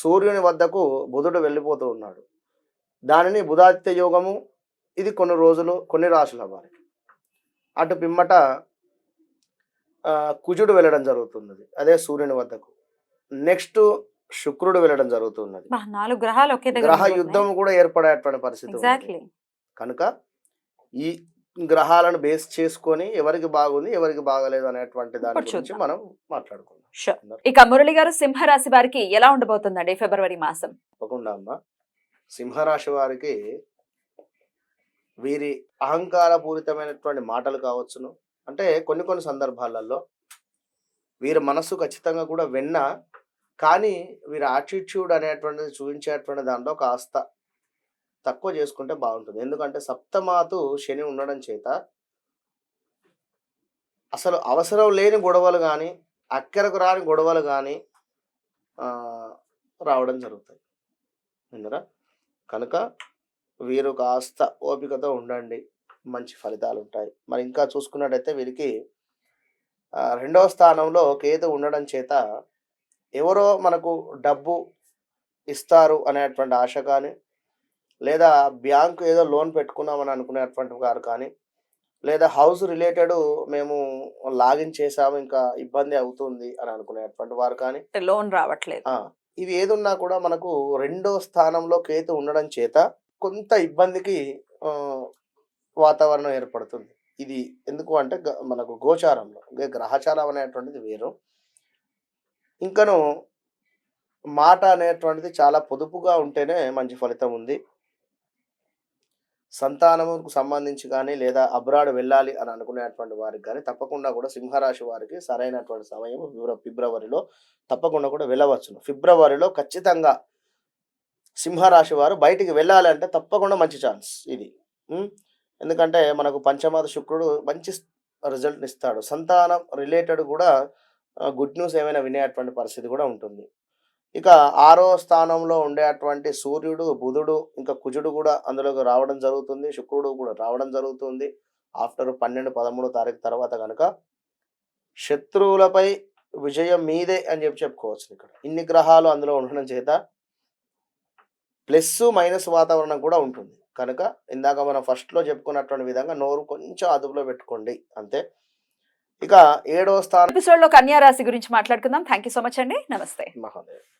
సూర్యుని వద్దకు బుధుడు వెళ్ళిపోతూ ఉన్నాడు. దానిని బుధాదిత్య యోగము ఇది కొన్ని రోజులు కొన్ని రాశుల వారికి. అటు పిమ్మట కుజుడు వెళ్ళడం జరుగుతున్నది అదే సూర్యుని వద్దకు. నెక్స్ట్ శుక్రుడు వెళ్ళడం జరుగుతున్నది. నాలుగు గ్రహాలు గ్రహ యుద్ధం కూడా ఏర్పడేటువంటి పరిస్థితి కనుక ఈ గ్రహాలను బేస్ చేసుకొని ఎవరికి బాగుంది ఎవరికి బాగలేదు అనేటువంటి దాని గురించి. మనం మాట్లాడుకుందాం. ఇక మురళి గారు సింహరాశి వారికి ఎలా ఉండబోతుందండి ఫిబ్రవరి మాసం? తప్పకుండా అమ్మ. సింహరాశి వారికి వీరి అహంకారపూరితమైనటువంటి మాటలు కావచ్చును. అంటే కొన్ని కొన్ని సందర్భాలలో వీరి మనస్సు ఖచ్చితంగా కూడా వెన్న కానీ వీరి యాటిట్యూడ్ అనేటువంటిది చూపించేటువంటి దాంట్లో కాస్త తక్కువ చేసుకుంటే బాగుంటుంది. ఎందుకంటే సప్తమాతు శని ఉండడం చేత అసలు అవసరం లేని గొడవలు కానీ అక్కరకు రాని గొడవలు కానీ రావడం జరుగుతాయి. విన్నరా? కనుక వీరు కాస్త ఓపికతో ఉండండి. మంచి ఫలితాలు ఉంటాయి. మరి ఇంకా చూసుకున్నట్టయితే వీరికి రెండవ స్థానంలో కేతు ఉండడం చేత ఎవరో మనకు డబ్బు ఇస్తారు అనేటువంటి ఆశ కానీ లేదా బ్యాంకు ఏదో లోన్ పెట్టుకున్నామని అనుకునేటువంటి వారు కానీ లేదా హౌస్ రిలేటెడ్ మేము లాగిన్ చేసాము ఇంకా ఇబ్బంది అవుతుంది అని అనుకునేటువంటి వారు కానీ లోన్ రావట్లేదు. ఇవి ఏదున్నా కూడా మనకు రెండో స్థానంలో కేతు ఉండడం చేత కొంత ఇబ్బందికి వాతావరణం ఏర్పడుతుంది. ఇది ఎందుకు అంటే మనకు గోచారంలో గ్రహచారం అనేటువంటిది వేరు. ఇంకను మాట అనేటువంటిది చాలా పొదుపుగా ఉంటేనే మంచి ఫలితం ఉంది. సంతానముకు సంబంధించి కానీ లేదా అబ్రాడ్ వెళ్ళాలి అని అనుకునేటువంటి వారికి కానీ తప్పకుండా కూడా సింహరాశి వారికి సరైనటువంటి సమయం ఫిబ్ర- ఫిబ్రవరిలో తప్పకుండా కూడా వెళ్ళవచ్చును. ఫిబ్రవరిలో ఖచ్చితంగా సింహరాశి వారు బయటికి వెళ్ళాలి అంటే తప్పకుండా మంచి ఛాన్స్ ఇది. ఎందుకంటే మనకు పంచమాద శుక్రుడు మంచి రిజల్ట్ ఇస్తాడు. సంతానం రిలేటెడ్ కూడా గుడ్ న్యూస్ ఏమైనా వినేటువంటి పరిస్థితి కూడా ఉంటుంది. ఇక ఆరో స్థానంలో ఉండేటువంటి సూర్యుడు బుధుడు ఇంకా కుజుడు కూడా అందులోకి రావడం జరుగుతుంది. శుక్రుడు కూడా రావడం జరుగుతుంది. ఆఫ్టర్ పన్నెండు పదమూడు తారీఖు తర్వాత కనుక శత్రువులపై విజయం మీదే అని చెప్పి చెప్పుకోవచ్చు ఇక్కడ. ఇన్ని గ్రహాలు అందులో ఉండడం చేత ప్లస్ మైనస్ వాతావరణం కూడా ఉంటుంది. కనుక ఇందాక మనం ఫస్ట్లో చెప్పుకున్నటువంటి విధంగా నోరు కొంచెం అదుపులో పెట్టుకోండి. అంతే. ఇక ఏడో స్థానం ఎపిసోడ్లో కన్యా రాశి గురించి మాట్లాడుకుందాం. థ్యాంక్ యూ సో మచ్ అండి. నమస్తే. మహోదయ